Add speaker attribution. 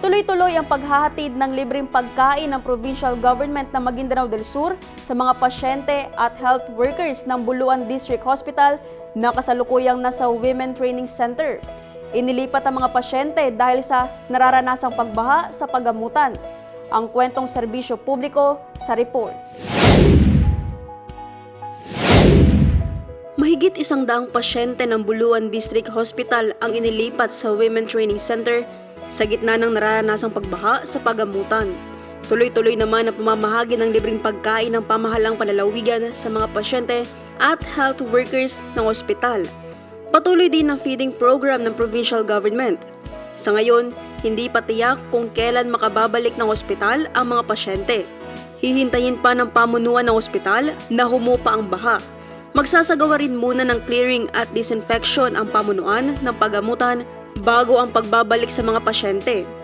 Speaker 1: Tuloy-tuloy ang paghahatid ng libreng pagkain ng provincial government ng Maguindanao del Sur sa mga pasyente at health workers ng Buluan District Hospital na kasalukuyang nasa Women Training Center. Inilipat ang mga pasyente dahil sa nararanasang pagbaha sa pagamutan. Ang kwentong serbisyo publiko sa report. Mahigit isang daang pasyente ng Buluan District Hospital ang inilipat sa Women Training Center sa gitna ng nararanasang pagbaha sa pagamutan. Tuloy-tuloy naman ang pamamahagi ng libreng pagkain ng pamahalang palalawigan sa mga pasyente at health workers ng ospital. Patuloy din ang feeding program ng provincial government. Sa ngayon, hindi pa tiyak kung kailan makababalik ng ospital ang mga pasyente. Hihintayin pa ng pamunuan ng ospital na humupa ang baha. Magsasagawa rin muna ng clearing at disinfection ang pamunuan ng pagamutan bago ang pagbabalik sa mga pasyente.